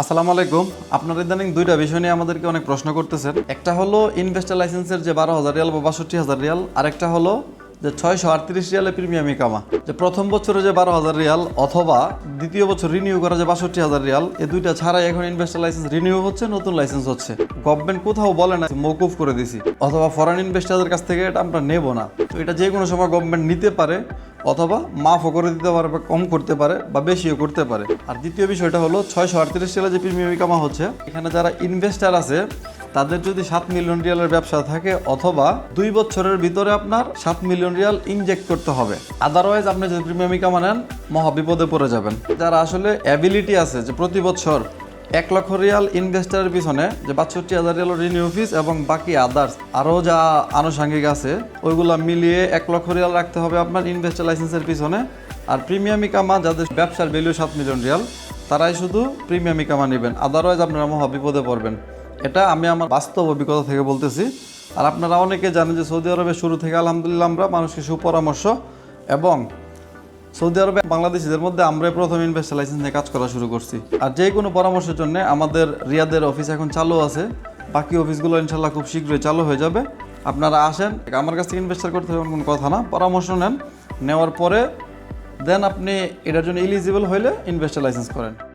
আসসালামু আলাইকুম। আপনারা ইদানিং দুইটা বিষয় নিয়ে আমাদেরকে অনেক প্রশ্ন করতেছেন। একটা হলো ইনভেস্টার লাইসেন্সের যে বারো হাজার রিয়াল বা বাষট্টি হাজার রিয়াল, আরেকটা হলো যে ছয়শো আটত্রিশ রিয়ালে প্রিমিয়ামে কামা যে প্রথম বছরে যে বারো হাজার রিয়াল অথবা দ্বিতীয় বছর রিনিউ করা যে বাষট্টি হাজার রিয়াল এই দুইটা ছাড়াই এখন ইনভেস্টার লাইসেন্স রিনিউ হচ্ছে, নতুন লাইসেন্স হচ্ছে। গভর্নমেন্ট কোথাও বলে না মৌকুফ করে দিছি। অথবা ফরেন ইনভেস্টারদের কাছ থেকে এটা আমরা নেব না। তো এটা যে কোনো সময় গভর্নমেন্ট নিতে পারে অথবা মাফও করে দিতে পারে বা কম করতে পারে বা বেশিও করতে পারে। আর দ্বিতীয় বিষয়টা হলো ছয়শো আটত্রিশ সালে যে প্রিমিয়াম কামা হচ্ছে, এখানে যারা ইনভেস্টার আছে, তাদের যদি সাত মিলিয়ন রিয়ালের ব্যবসা থাকে অথবা দুই বছরের ভিতরে আপনার সাত মিলিয়ন রিয়াল ইনজেক্ট করতে হবে। আদারওয়াইজ আপনি যদি প্রিমিয়াম কামা নেন মহা বিপদে পড়ে যাবেন। যারা আসলে অ্যাবিলিটি আছে যে প্রতি বছর এক লক্ষ রিয়াল ইনভেস্টারের পিছনে যে বাষট্টি হাজার রিয়াল রিনিউ ফিস এবং বাকি আদার্স আরও যা আনুষাঙ্গিক আছে, ওইগুলো মিলিয়ে এক লক্ষ রিয়াল রাখতে হবে আপনার ইনভেস্টার লাইসেন্সের পিছনে। আর প্রিমিয়াম ইকামা যাদের ব্যবসার ভ্যালু সাত মিলিয়ন রিয়াল, তারাই শুধু প্রিমিয়াম ইকামা নেবেন। আদারওয়াইজ আপনারা মহা বিপদে পড়বেন। এটা আমি আমার বাস্তব অভিজ্ঞতা থেকে বলতেছি। আর আপনারা অনেকে জানেন যে সৌদি আরবে শুরু থেকে আলহামদুলিল্লাহ আমরা মানুষকে সুপরামর্শ এবং সৌদি আরবে বাংলাদেশিদের মধ্যে আমরাই প্রথম ইনভেস্টার লাইসেন্স নিয়ে কাজ করা শুরু করছি। আর যে কোনো পরামর্শের জন্য আমাদের রিয়াদের অফিস এখন চালু আছে। বাকি অফিসগুলো ইনশাল্লাহ খুব শীঘ্রই চালু হয়ে যাবে। আপনারা আসেন, আমার কাছ থেকে ইনভেস্টার করতে হবে কোনো কথা না। পরামর্শ নেন, নেওয়ার পরে দেন আপনি এটার জন্য এলিজিবল হইলে ইনভেস্টার লাইসেন্স করেন।